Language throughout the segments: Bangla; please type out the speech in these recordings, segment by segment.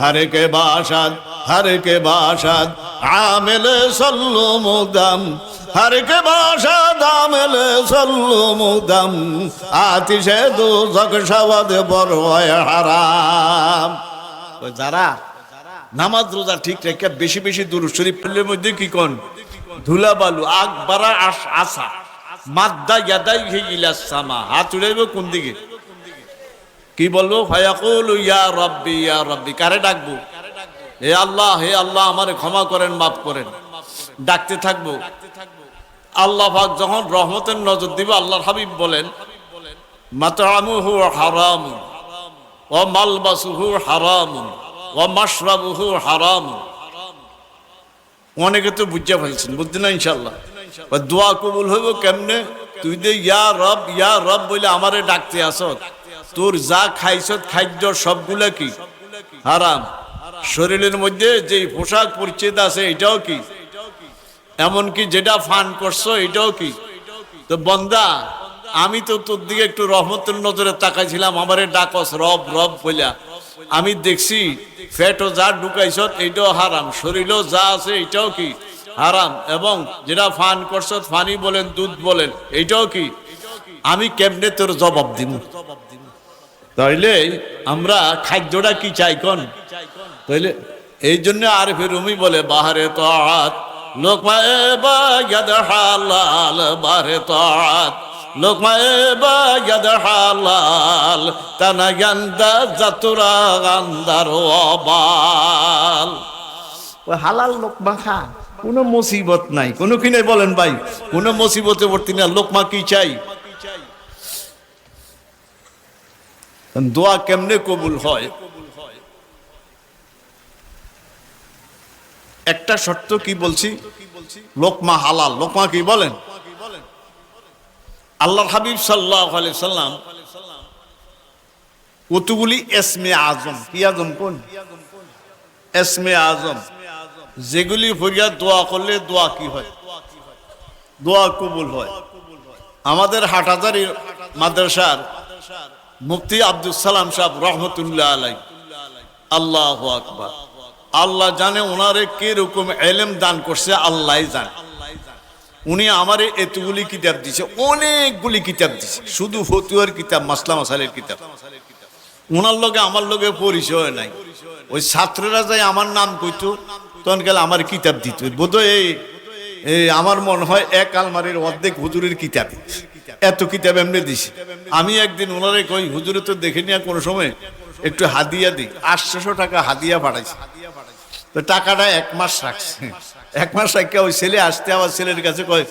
হরে কে বাসাদ, হরে কে বাসাদ, আমেলে সল্লো মুদাম। কে বাসাদ, আমেল সল্লো মুদাম। আতিশে দু জক সবাদ বড় হারাম যারা নামাজ রোজা ঠিক রেখে বেশি বেশি দূর শরীফ ফেলের মধ্যে কি কোন? ধুলা বালু, আগ বাড়া আশা মাদ্দা ইয়াদাই ঘে ইলাস সামা। হাত উড়াইবে কোন দিকে? কি বলব? ফায়াকুল ইয়া রব্বি ইয়া রব্বি। কারে ডাকবো? হে আল্লাহ হে আল্লাহ, আমারে ক্ষমা করেন, মাফ করেন। ডাকতে থাকব? আল্লাহ পাক যখন রহমতের নজর দিবে, আল্লাহর হাবিব বলেন, মাতামুহু হারাম ও মালবাসুহু হারাম ও মাশরাবুহু হারাম অনেকে তো বুঝতে ফেলছেন, বুঝতে না ইনশাল্লাহ দোয়া কবুল হইব কেমনে? তুই দে ইয়া রব ইয়া রব বলে আমারে ডাকতে আসত তোর যা খাইছত খাদ্য সবগুলা কি? হারাম। শরীরের মধ্যে যে পোশাক পরিচ্ছেদ আছে, এটাও কি? এমনকি যেটা ফান করছ, এটাও কি? তো বন্দা, আমি তো তোর দিকে একটু রহমতের নজরে তাকাইছিলাম, আমারে ডাকস, রব রব বইলা। আমি দেখছি ফ্যাটও যা ঢুকাইছ এইটাও হারাম। শরীরও যা আছে, এটাও কি? হারাম। এবং যেটা ফান করছ ফানি বলেন, দুধ বলেন এইটাও কি? আমি কেমনে তোর জবাব দিব তাইলে আমরা খাদ্যটা কি চাই কোন? তাইলে এই জন্য আর রুমি বলে, বাহারে তো আত লোকমা এবা ইয়াদ হালাল বাহারে তো আত লোকমা এবা হালাল তানা হালাল কোনো মুসিবত নাই। কোনো কি নাই বলেন ভাই? কোনো মুসিবতে পড়তি না। লোকমা কি চাই? দোয়া কেমনে কবুল হয়? একটা শর্ত কি বলছি? লোকমা হালাল। লোকমা কি বলেন? আল্লাহ হাবিব সাল্লাহ সাল্লাম কতগুলি এসমে আজম? কি আজম কোন? এসমে আজম। যেগুলি ভরিয়া দোয়া করলে দোয়া কি হয়? দোয়া কবুল হয়। আমাদের হাটহাজারি মাদ্রাসার মুফতি আব্দুল সালাম সাহেব রহমতুল্লাহ আলাই আল্লাহ আকবার। আল্লাহ জানে ওনারে কে রকম এলেম দান করছে আল্লাহ জানে। উনি আমারে এতগুলি কিতাব দিছে, অনেকগুলি কিতাব দিছে। শুধু ফতুয়ার কিতাব, মাসলা মাসালের কিতাব। ওনার লগে আমার লগে পরিচয় নাই। ওই ছাত্ররা যাই আমার নাম কইতো, তখন গেলে আমার কিতাব দিত। বোধ এই এই আমার মনে হয় এক আলমারির অর্ধেক হুজুরের কিতাব এত কিতাব এমনি দিছি। আমি একদিন ওনারে কই, হুজুরে তো দেখে নিয়ে কোনো সময়। একটু হাদিয়া দিই। আটশোশো টাকা হাদিয়া পাঠাইছে। তো টাকাটা এক মাস রাখছে। এক মাস রাখে ওই ছেলে আসতে আবার ছেলের কাছে কয়,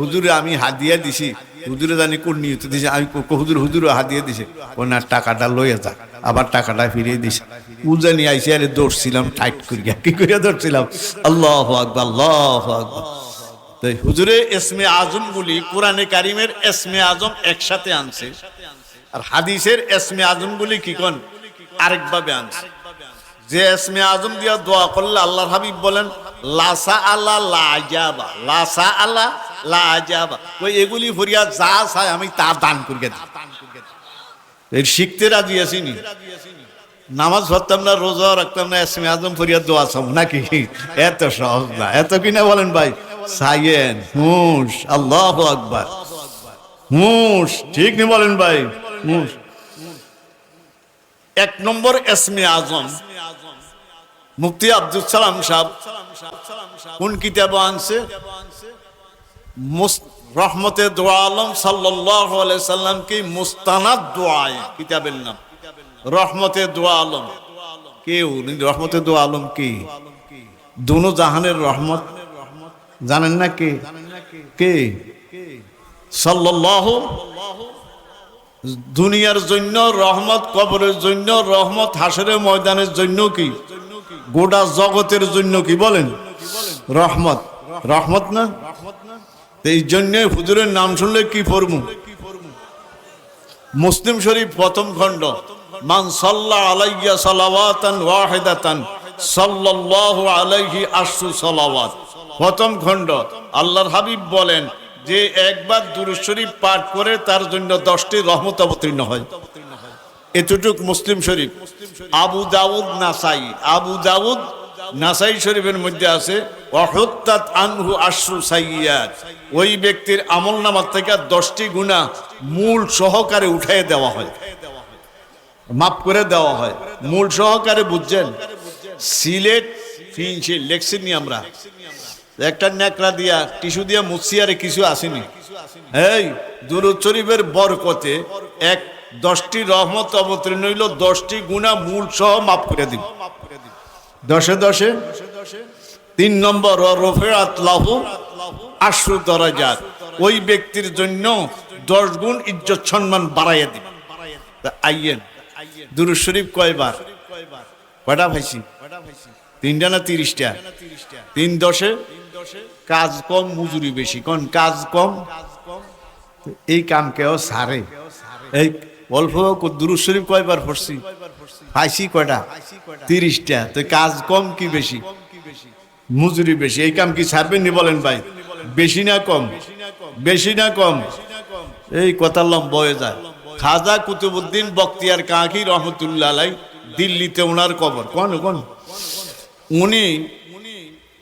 হুজুরে, আমি হাদিয়া দিছি। হুজুরে জানি কোন নিয়ত দিছে? আমি হুজুর, হুজুরে হাদিয়া দিছে। ও না, টাকাটা লইয়া যাক আবার টাকাটা ফিরিয়ে দিছে। উজানি আইসি আরে দৌড়ছিলাম, টাইট করিয়া। কি করিয়া দৌড়ছিলাম? আল্লাহ আকবার আল্লাহ আকবার। তাই হুজুরে এসমে আজম গুলি কোরআনে কারিমের এসমে আজম একসাথে আনছে। আর হাদিসের এসমে আজম গুলি কি কন? আরেকভাবে আনছে। যে এসমে আজম দিয়া দোয়া করলে আল্লাহ হাবিব বলেন, লাসা আল্লাহ লাজাবা লাসা আল্লাহ লাজাবা ওই এগুলি ফরিয়া যা চায় আমি তা দান করিয়ে দিই। শিখতে রাজি আসিনি নামাজ পড়তাম না, রোজা রাখতাম না, এসমে আজম ফরিয়া দোয়া চাম নাকি? এত সহজ না। এত কিনা বলেন ভাই। সাইয়েন হুঁশ, আল্লাহ আকবার। হুঁশ, ঠিক নি বলেন ভাই, হুঁশ। এক নম্বর এসমে আজম, মুফতি আব্দুল সালাম সাহেব, কোন কিতাব আনছে? রহমতে দোয়া আলম সাল্লাম কি মুস্তানাদ দোয়ায়, কিতাবের নাম। রহমতে দোয়া আলম। কে উনি? রহমতে দোয়া আলম কি? দুনো জাহানের রহমত। জানেন না কে? কে? সাল্লাল্লাহু দুনিয়ার জন্য, রহমত, কবরের জন্য, রহমত, হাসরের ময়দানের জন্য কি? গোটা জগতের জন্য কি বলেন? রহমত। রহমত না? এই জন্য হুজুরের নাম শুনলে কি পড়মু মুসলিম শরীফ প্রথম খণ্ড। মান সাল্লা আলাইয়া সালাওয়াতান ওয়াহিদাতান, সাল্লাল্লাহু আলাইহি আশু সালাওয়াত। প্রথম খণ্ড, আল্লাহর হাবিব বলেন যে একবার দুরূদ শরীফ পাঠ করে তার জন্য দশটি রহমত অবতীর্ণ হয়। এতটুক মুসলিম শরীফ। আবু দাউদ নাসাই। আবু দাউদ নাসাই শরীফের মধ্যে আছে আনহু আশ্রু সাইয়াত ওই ব্যক্তির আমল নামার থেকে দশটি গুণা মূল সহকারে উঠাই দেওয়া হয়। মাফ করে দেওয়া হয়। মূল সহকারে বুঝছেন? সিলেট, ফিনশিল লেখছিনি আমরা একটা ন্যাকড়া দিয়া, টিস্যু দিয়া মুছি আরে কিছু আসেনি। এই দুরুদ শরীফের বরকতে এক দশটি রহমত অবতীর্ণ হইল, দশটি গুণা মূল সহ মাফ করে দিব দশে দশে তিন নম্বর রফেরাত লাহু আশ্রু ওই ব্যক্তির জন্য দশ গুণ ইজ্জত সম্মান বাড়াইয়া দিব আইয়েন, দুরুদ শরীফ কয়বার? কয়টা ভাইছি? তিনটা না তিরিশটা? তিন দশে কাজ কম, মজুরি বেশি। কোন কাজ কম? এই কাম কেউ সারে। এই অল্প দুরুদ শরীফ কয়বার পড়ছি? পাইছি কয়টা? তিরিশটা। তো কাজ কম কি বেশি? মজুরি বেশি। এই কাম কি ছাড়বেন নি বলেন ভাই? বেশি না কম? বেশি না কম? এই কথা লম্ব হয়ে যায়। খাজা কুতুবুদ্দিন বক্তিয়ার কাকি রহমতুল্লাহ দিল্লিতে ওনার কবর। কোন কোন? উনি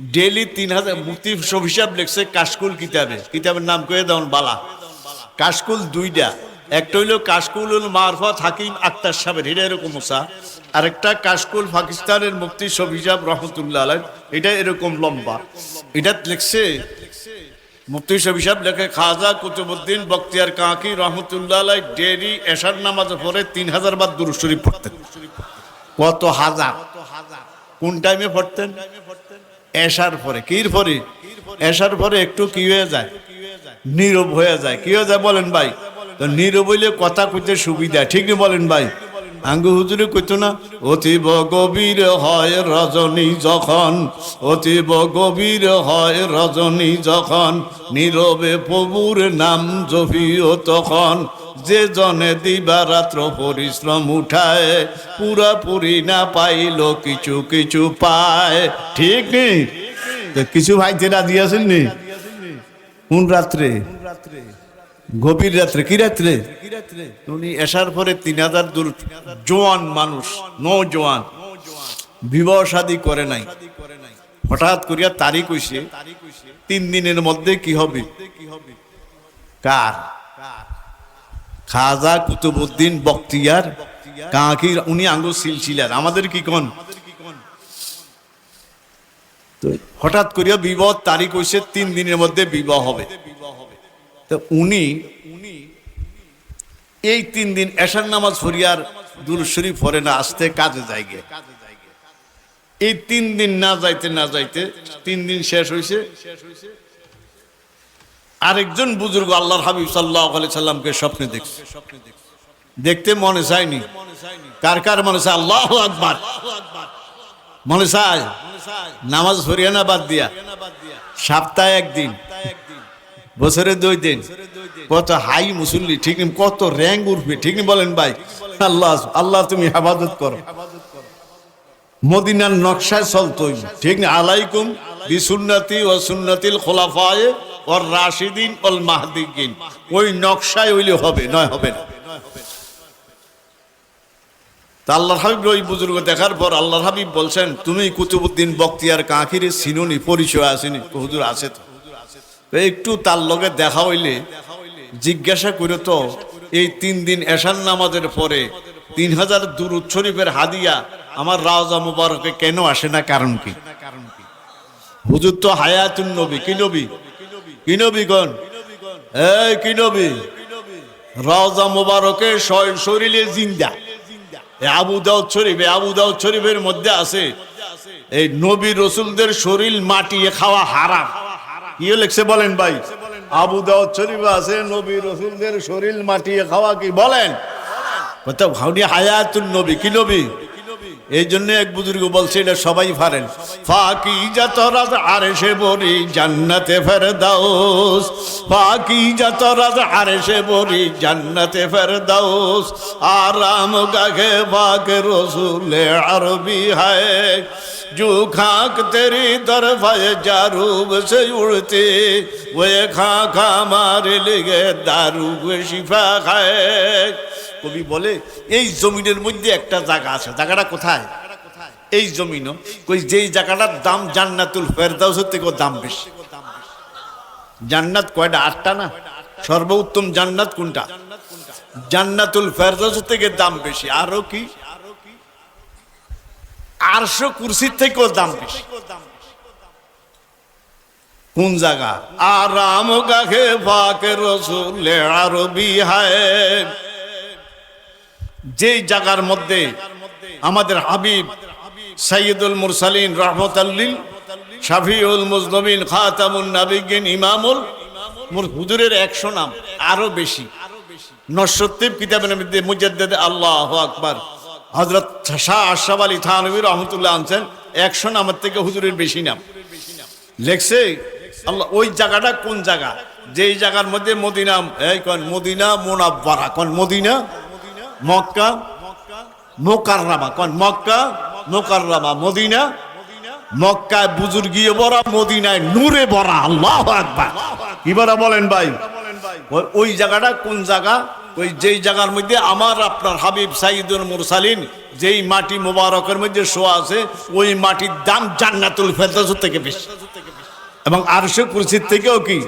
ডেলি তিন হাজার মুক্তি সব হিসাব লিখছে কাশকুল কিতাবে। কিতাবের নাম কয়ে দেন বালা। কাশকুল দুইটা। একটা হইল কাশকুল মারফত হাকিম আক্তার সাহেবের, এটা এরকম ওসা আরেকটা কাশকুল পাকিস্তানের মুক্তি সব হিসাব রহমতুল্লাহ আলাই এটা এরকম লম্বা। এটা লিখছে মুফতি হিসাব লেখে খাজা কুতুবুদ্দিন বক্তিয়ার কাকি রহমতুল্লাহ আলাই ডেরি এশার নামাজ পরে তিন হাজার বার দুরু শরীফ পড়তেন। কত হাজার? কোন টাইমে পড়তেন? এশার পরে, কির পরে? এসার পরে একটু কি হয়ে যায়? নীরব হয়ে যায়। কি হয়ে যায় বলেন ভাই? তো নীরব হইলে কথা কইতে সুবিধা। ঠিক বলেন ভাই? আঙ্গু হুজুরে কইতো না, অতীব গভীর হয় রজনী যখন, অতীব গভীর হয় রজনী যখন, নীরবে প্রভুর নাম জফিও তখন। যে জনে দিবা রাত্র পরিশ্রম উঠায় পুরাপুরি না পাইল কিছু কিছু পায়। ঠিক নেই কিছু ভাইতে রাজি আছেন নি? কোন রাত্রে? গভীর রাত্রে, কি রাত্রে? উনি এসার পরে তিন হাজার দূর জোয়ান মানুষ নৌজোয়ান বিবাহ শাদী করে নাই। হঠাৎ করিয়া তারিখ হইছে, তিন দিনের মধ্যে কি হবে? কার? খাজা কুতুবুদ্দিন বক্তিয়ার, কাকির, উনি আঙ্গু সিলসিলার। আমাদের কি কোন? হঠাৎ করিয়া বিবাহ তারিখ হইছে, তিন দিনের মধ্যে বিবাহ হবে। তো উনি, এই তিন দিন এশার নামাজ ফরিয়ার দূর শরীফ পরে না, আসতে কাজে যায় গে। এই তিন দিন না যাইতে না যাইতে তিন দিন শেষ হয়েছে আরেকজন বুজুর্গ আল্লাহর হাবিব সাল্লাহ সাল্লামকে স্বপ্নে দেখছে। দেখতে মনে চায়নি। কার কার মনে চায়? আল্লাহ আকবার। মনে চায়, নামাজ হরিয়ানা বাদ দিয়া? সপ্তাহে একদিন, বছরে দুই দিন। কত হাই মুসল্লি, ঠিক কত র্যাঙ্ক উঠবে, ঠিক বলেন ভাই? আল্লাহ আল্লাহ তুমি হেফাজত করো। মদিনার নকশায় চলতই ঠিক না? আলাইকুম বিসুন্নতি ও সুন্নতিল খোলাফায়ে ওর রাশিদিন অল মাহদিকিন ওই নকশায় হইলে হবে, নয় হবে না। তা আল্লাহ হাবিব ওই বুজুর্গ দেখার পর আল্লাহ হাবিব বলছেন, তুমি কুতুবুদ্দিন বক্তিয়ার কাকিরে সিনুনি পরিচয় আসেনি হুজুর আছে তো? একটু তার লগে দেখা হইলে জিজ্ঞাসা করে তো, এই তিন দিন এশান নামাজের পরে তিন হাজার দুরুদ শরীফের হাদিয়া আমার রাজা মুবারকে কেন আসে না? কারণ কি? হুজুর তো হায়াতুন নবী, কি নবী? কি নবী গণ? এই, কি নবী? রাজা মুবারকে শরীরে জিন্দা। আবু দাউদ শরীফ আবু দাউদ শরীফের মধ্যে আছে। এই নবী রসুলদের শরীর মাটিয়ে খাওয়া হারাম। কি লিখছে বলেন ভাই? আবু দাউদ শরীফ আছে, নবী রসুলদের শরীর মাটিয়ে খাওয়া কি? বলেন। হায়াতুন নবী, কি নবী? এই জন্য এক বুজুর্গ বলছে এটা সবাই পারেন ফাকি জাতরাজ আরে সে বরি জান্নাতে ফেরদাউস ফাকি জাতরাজ আরে সে বরি জান্নাতে ফেরদাউস আরাম গাগে বাগ রসুলে আরবি হায় जो खाक तेरी तरफाए जारूब से उड़ते वे खा खा मारे लिए दारू शिफा खाए কবি বলে, এই জমিনের মধ্যে একটা জায়গা আছে। জায়গাটা কোথায়? এই জমিনও। কই, যেই জায়গাটার দাম জান্নাতুল ফেরদাউসের থেকেও দাম বেশি। জান্নাত কয়টা? আটটা না? সর্বোত্তম জান্নাত কোনটা? জান্নাতুল ফেরদাউস থেকে দাম বেশি। আরও কি? আরশো কুরসির থেকেও দাম বেশি। কোন জায়গা? আরাম গাহে ফাকে রসুল আরবি হায়। যেই জায়গার মধ্যে আমাদের হাবিব সাইয়দুল মুরসালিন রহমত আল্লিল শাফিউল মুজনবিন খাতামুন নাবিগিন ইমামুল হুজুরের একশো নাম, আরও বেশি। নশ্বত্তিব কিতাবের মধ্যে মুজাদ্দেদ আল্লাহ আকবার। হজরত শাহ আশরাফ আলী থানবী রহমতুল্লাহ আনছেন, একশো নামের থেকে হুজুরের বেশি নাম। লেখছে, আল্লাহ, ওই জায়গাটা কোন জায়গা? যেই জায়গার মধ্যে মদিনা, এই কন মদিনা মোনাব্বারা, কন মদিনা মক্কা, মোকাররামা। কন মক্কা? মোকাররামা, মদিনা। মক্কায় বুজুর্গিয়ে বড়া মদিনায় নূরে বড়া আল্লাহ আকবার। কি বড়া বলেন ভাই ওই- জায়গাটা কোন জায়গা? ওই যেই জায়গার মধ্যে আমার আপনার হাবিব সাইদুল মুরসালিন, যেই মাটি মোবারকের মধ্যে শোয়া আছে, ওই মাটির দাম জান্নাতুল ফেরদাউস থেকে বেশি। এবং আরশে কুরসির থেকেও কি?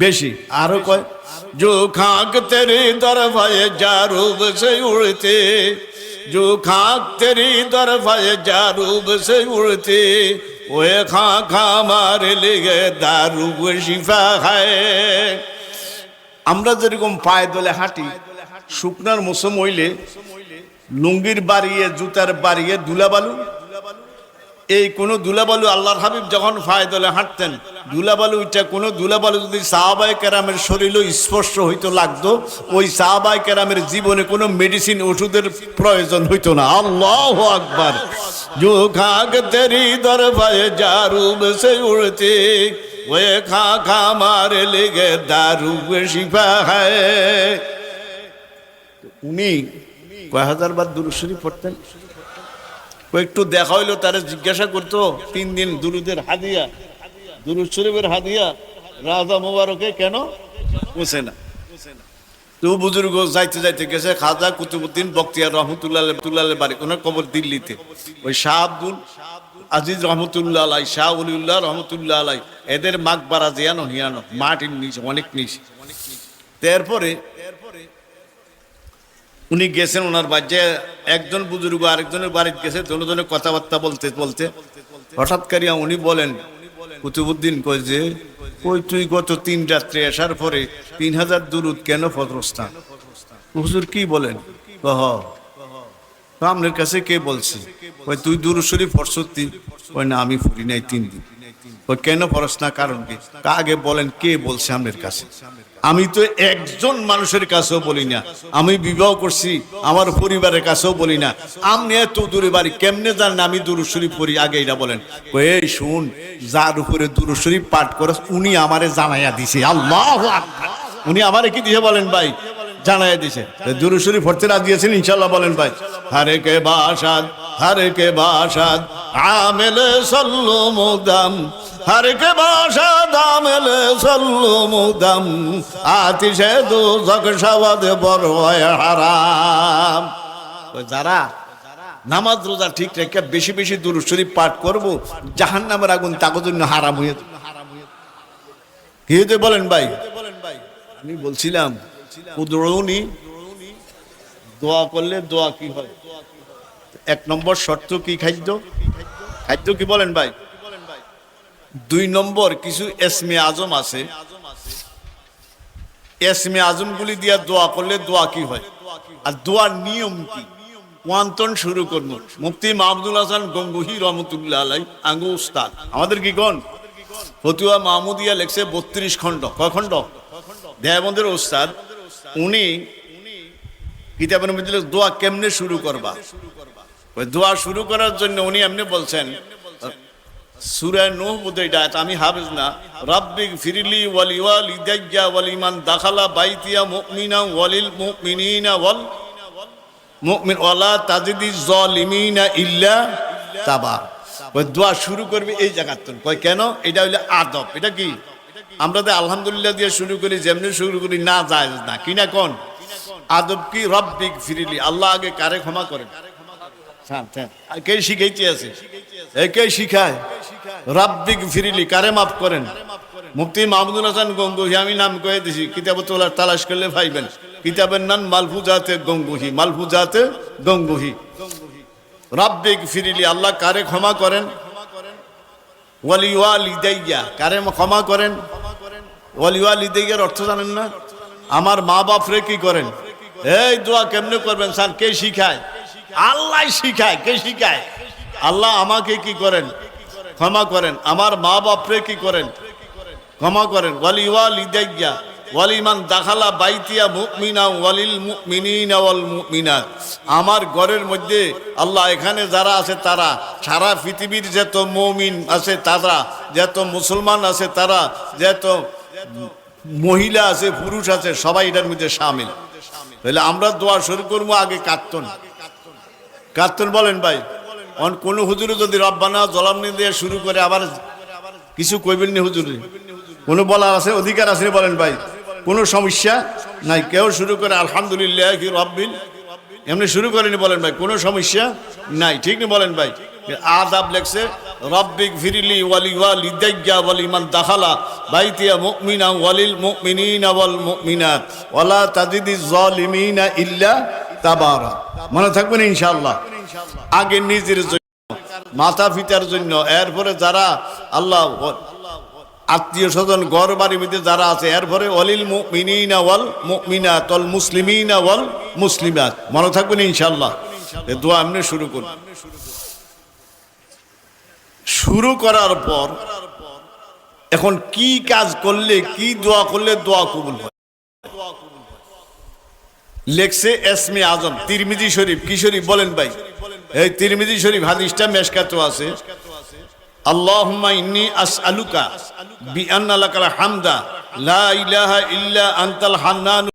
বেশি। আরও কয়, জো খাক তেরি দরবায় যা রূপ সে উড়তে, জো খাক তেরি দরবায় যা রূপ সে উড়তে, ওয়ে খা খা মারে লেগে দারু শিফা খায়। আমরা যেরকম পায়ে দলে হাঁটি, শুকনার মৌসুম হইলে লুঙ্গির বাড়িয়ে, জুতার বাড়িয়ে ধুলাবালু এই কোন দুলাবালু আল্লাহর হাবিব যখন ফায়দলে হাঁটতেন, দুলাবালু ওইটা কোনো দুলাবালু যদি সাহাবাই কেরামের শরীরও স্পর্শ হইতো, লাগতো, ওই সাহাবাই কেরামের জীবনে কোনো মেডিসিন ওষুধের প্রয়োজন হইতো না। আল্লাহ আকবার। যো তেরি দরবায় জারুব সে উড়তে, ওয়ে খা খা মারে লেগে দারু শিফা হায়। উনি কয় হাজার বার দুরুশ্বরী পড়তেন? ও একটু দেখা হইল, তারা জিজ্ঞাসা করতো, তিন দিন দুরুদের হাদিয়া, দুরুদ শরীফের হাদিয়া, রাজা মোবারকে কেন বসে না? তো বুজুর্গ যাইতে যাইতে গেছে, খাজা কুতুবুদ্দিন বক্তিয়ার রহমতুল্লাহ রহমতুল্লাহ বাড়ি, ওনার কবর দিল্লিতে। ওই শাহ আব্দুল আজিজ রহমতুল্লাহ আলাই শাহ উলিউল্লাহ রহমতুল্লাহ আলাই এদের মাগ বারা জিয়ানো, হিয়ানো, মাটির নিচে, অনেক নিচে। তারপরে উনি গেছেন ওনার বাচ্চা একজন বুজুর্গ আরেকজনের বাড়িতে গেছে দুজনে কথাবার্তা বলতে বলতে। হঠাৎ করিয়া উনি বলেন কুতুবুদ্দিন কই যে ওই তুই গত তিন রাত্রে আসার পরে তিন হাজার দুরুদ কেন ফতরস্থান হুজুর কি বলেন? কহ আপনার কাছে কে বলছে? ওই তুই দুরুদ শরীফ ফরসত্তি ওই না, আমি ফুরি নাই তিন দিন। ওই কেন ফরস না? কারণ কি? আগে বলেন, কে বলছে আপনার কাছে? আমি তো একজন মানুষের কাছেও বলি না। আমি বিবাহ করছি, আমার পরিবারের কাছেও বলি না। আমি এত দূরে বাড়ি কেমনে জানেন আমি দুরুশরীফ পড়ি? আগে এটা বলেন। এই শুন, যার উপরে দুরুশরীফ পাঠ করে উনি আমারে জানাইয়া দিছে। আল্লাহ উনি আমারে কি দিয়ে বলেন ভাই? জানাই দিছে। দুরুসুরি পড়তে রাত দিয়েছেন ইনশাল্লাহ বলেন ভাই। হারে কে বাসাদ হারে কে বাসাদ আমেলে সল্লো মুদাম। হারে কে বাসাদ আমেলে সল্লো মুদাম। আতিশে দু জগসাবাদ বড় হারাম। যারা নামাজ রোজা ঠিক রেখে বেশি বেশি দুরুশরীফ পাঠ করব জাহান নামের আগুন তাকে জন্য হারাম হয়ে কি বলেন ভাই? আমি বলছিলাম উদরণী দোয়া করলে দোয়া কি হয়? এক নম্বর শর্ত কি খাদ্য? খাদ্য কি বলেন ভাই? দুই নম্বর, কিছু এসমে আজম আছে। এসমে আজমগুলি দিয়া দোয়া করলে দোয়া কি হয়? আর দোয়ার নিয়ম কি? শুরু মুফতি মাহমুদুল হাসান গঙ্গুহি রহমতুল্লাহ আলাই, আঙ্গু উস্তাদ। আমাদের কি গণ ফতুয়া মাহমুদিয়া লেখছে বত্রিশ খণ্ড। কয় খণ্ড? দেয়াবন্দের উস্তাদ উনি কিতাবের মধ্যে দোয়া কেমনে শুরু করবা? ওই দোয়া শুরু করার জন্য উনি এমনি বলছেন সুরায় নূহ বোধহয় আছে, আমি হাফেজ না। রাব্বিক ফিরিলি ওয়ালি ওয়ালি দাজ্জা ওয়ালিমান দাখালা বাইতিয়া মুমিনা ওয়ালিল মুমিনিনা ওয়াল মুমিন ওয়ালা তাজিদি জালিমিনা ইল্লা তাবা। ওই দোয়া শুরু করবে এই জায়গার কয় কেন? এটা হইলে আদব। এটা কি? আমরা তো আলহামদুলিল্লাহ দিয়ে শুরু করি, যেমনি শুরু করি, না যায় না। কি না কোন? আদব কি? রব্বিক ফিরিলি। আল্লাহ আগে কারে ক্ষমা করেন। কে শিখাইতে আছে? এ কে শিখায়? রাব্বিক ফিরিলি, কারে মাফ করেন? মুফতি মাহমুদুল হাসান গঙ্গুহি, আমি নাম কয়ে দিছি, কিতাব তোলার তালাশ করলে ভাইবেন। কিতাবের নাম মালফুজাতে গঙ্গুহি মালফুজাতে গঙ্গুহি। রাব্বিক ফিরিলি, আল্লাহ কারে ক্ষমা করেন? ওয়ালিওয়া লিদাইয়া কারে ক্ষমা করেন? ওয়ালিওয়া লিদাইয়ার অর্থ জানেন না? আমার মা বাপরে কি করেন? এই দোয়া কেমনে করবেন? স্যার, কে শিখায়? আল্লাহ শিখায়, কে শিখায়? আল্লাহ আমাকে কি করেন? ক্ষমা করেন। আমার মা বাপরে কি করেন? ক্ষমা করেন। ওয়ালিওয়া লিদাইয়া ওয়ালিমান দাখালা বাইতিয়া মুকমিনা ওয়ালিল মুকমিনিনা ওয়াল মুকমিনাত আমার ঘরের মধ্যে আল্লাহ এখানে যারা আছে তারা, সারা পৃথিবীর যত মৌমিন আছে তারা, যত মুসলমান আছে তারা, যত মহিলা আছে, পুরুষ আছে, সবাই এটার মধ্যে সামিল। তাহলে আমরা দোয়া শুরু করব, আগে কাত্তন কাত্তন বলেন ভাই। অন কোন হুজুরে যদি রব্বানা জলামনি দিয়ে শুরু করে আবার কিছু কইবেন নি হুজুরে? কোনো বলার আছে, অধিকার আছে বলেন ভাই? কোনো সমস্যা নাই, কেউ শুরু করে আলহামদুলিল্লাহ রব্বিন এমনি শুরু করেনি বলেন ভাই, কোনো সমস্যা নাই, ঠিক নি বলেন ভাই? আদাব লেখছে, রব্বিক ফিরিলি ওয়ালি ওয়ালি দাইয়া ওয়ালি মান দাখালা, বাইতিয়া মুমিনা ওয়ালিল মুমিনিনা ওয়াল মুমিনাত, ওয়ালা তাজিদি যালিমিনা ইল্লা তাবারা। মনে থাকবেন ইনশাআল্লাহ? আগে নিজের জন্য মাতা পিতার জন্য। এরপরে যারা আল্লাহ আত্মীয় স্বজন ঘর বাড়ির মধ্যে যারা আছে, এরপরে অলিল মুমিনিনা ওয়াল মুমিনাত, ওয়াল মুসলিমিনা ওয়াল মুসলিমাত। মনে থাকবেন ইনশাআল্লাহ? এ দোয়া এমনি শুরু করুন। শুরু করার পর এখন কি কাজ করলে, কি দোয়া করলে দোয়া কবুল হয়? লেখছে এসমে আজম, তিরমিজি শরীফ। কি শরীফ বলেন ভাই? এই তিরমিজি শরীফ হাদিসটা মেশকাতো আছে। আল্লাহুম্মা ইন্নী হামদা, লা ইলাহা ইল্লা আনতাল হান্নান